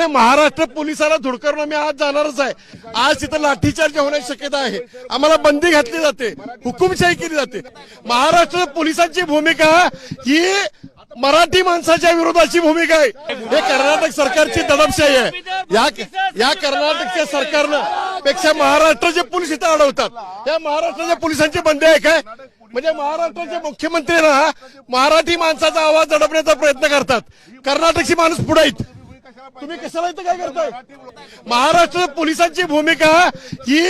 नाही महाराष्ट्र पोलिसाला धुडकरून आम्ही आज जाणारच आहे. आज तिथं लाठीचार्ज होण्याची शक्यता आहे. आम्हाला बंदी घातली जाते. हुकुमशाही केली जाते. महाराष्ट्र पोलिसांची भूमिका ही मराठी माणसाच्या विरोधाची भूमिका आहे. हे कर्नाटक सरकारची दडपशाही आहे. या या कर्नाटकच्या सरकारनं पेक्षा महाराष्ट्राचे पोलीस इथं अडवतात. या महाराष्ट्राच्या पोलिसांची बंदी आहे काय? म्हणजे महाराष्ट्राचे मुख्यमंत्री ना मराठी माणसाचा आवाज दडपण्याचा प्रयत्न करतात. कर्नाटकची माणूस पुढे आहेत. तुम्ही कशाला इथं काय करताय? महाराष्ट्र पोलिसांची भूमिका ही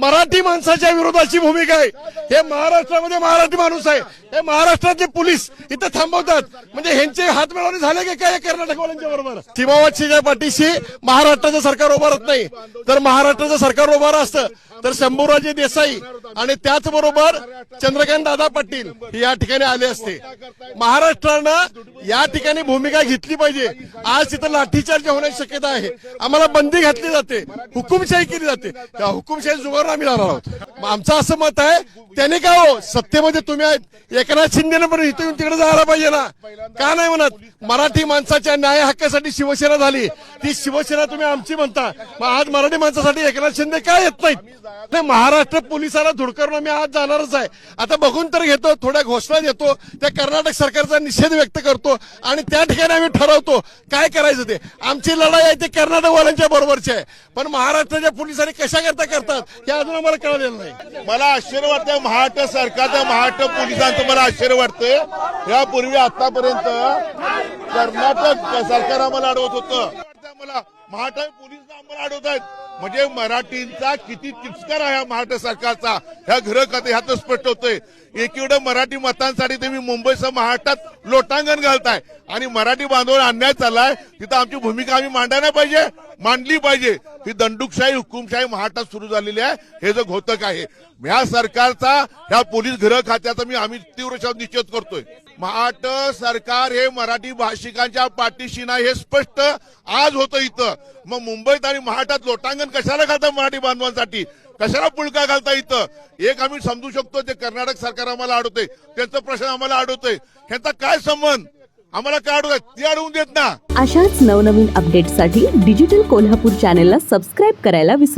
मराठी माणसाच्या विरोधाची भूमिका आहे. हे महाराष्ट्रामध्ये मराठी माणूस आहे. हे महाराष्ट्राचे पोलीस इथं थांबवतात. म्हणजे ह्यांचे हात मिळवणे झाले की काय कर्नाटकवाल्यांच्या बरोबर? सीमावादशीच्या पाठीशी महाराष्ट्राचं सरकार उभारत नाही. तर महाराष्ट्राचं सरकार उभार असतं तर शंभूराजे देसाई आणि त्याचबरोबर चंद्रकांत दादा पाटील या ठिकाणी आले असते. महाराष्ट्रानं या ठिकाणी भूमिका घेतली पाहिजे. आज तिथं लाठीचार्ज होण्याची शक्यता आहे. आम्हाला बंदी घातली जाते. हुकुमशाही केली जाते. त्या हुकुमशाही जुगारून आम्ही राहणार आहोत आमचं असं मत आहे त्याने काय हो सत्तेमध्ये तुम्ही आहेत. एकनाथ शिंदेने पण इथं येऊन तिकडे जायला पाहिजे ना. का नाही म्हणत? मराठी माणसाच्या न्याय हक्कासाठी शिवसेना झाली. ती शिवसेना तुम्ही आमची म्हणता. मग आज मराठी माणसासाठी एकनाथ शिंदे काय येत नाहीत? नाही महाराष्ट्र पोलिसाला धुडकरून आम्ही आज जाणारच आहे. आता बघून तर घेतो थोड्या घोषणा देतो. त्या कर्नाटक सरकारचा निषेध व्यक्त करतो आणि त्या ठिकाणी आम्ही ठरवतो. काय करायचं ते? आमची लढाई आहे ते कर्नाटकवाल्यांच्या बरोबरची आहे. पण महाराष्ट्राच्या पोलिसांनी कशा करता करतात? ते अजून आम्हाला कळलेलं नाही. मला आश्चर्य वाटतं महाराष्ट्र सरकारचं महाराष्ट्र पोलिसांचं मला आश्चर्य वाटतंय. यापूर्वी आतापर्यंत कर्नाटक सरकार आम्हाला अडवत होतं. मला महाराष्ट्र पोलीस आम्हाला अडवत आहेत. म्हणजे मराठींचा किती तिरस्कार आहे महाराष्ट्र सरकारचा. ह्या घर खाते ह्यात स्पष्ट होतंय. एकीकडे मराठी मतांसाठी तुम्ही मुंबईसह महाराष्ट्रात लोटांगण घालताय. आणि मराठी बांधवांवर अन्याय चाललाय. तिथं आमची भूमिका आम्ही मांडायला पाहिजे. मांडली पाहिजे. ही दंडुकशाही हुकुमशाही महाराष्ट्रात सुरू झालेली आहे. हे जो घोतक आहे ह्या सरकारचा ह्या पोलीस गृह खात्याचा मी आम्ही तीव्र शब्द निषेध करतोय. महाराष्ट्र सरकार हे मराठी भाषिकांच्या पाठीशी नाही हे स्पष्ट आज होतं इथं. मग मुंबईत आणि महाराष्ट्रात लोटांगण कशाला घालतात मराठी बांधवांसाठी? कशाला पुळका घालता इथं? एक आम्ही समजू शकतो ते कर्नाटक सरकार आम्हाला अडवतंय त्यांचं प्रश्न आम्हाला अडवतोय ह्यांचा काय संबंध? आम्हाला काय अडवत ते अडवून देत ना. अशाच नवनवीन अपडेट्ससाठी डिजिटल कोल्हापूर चॅनेलला सबस्क्राईब करायला विसरू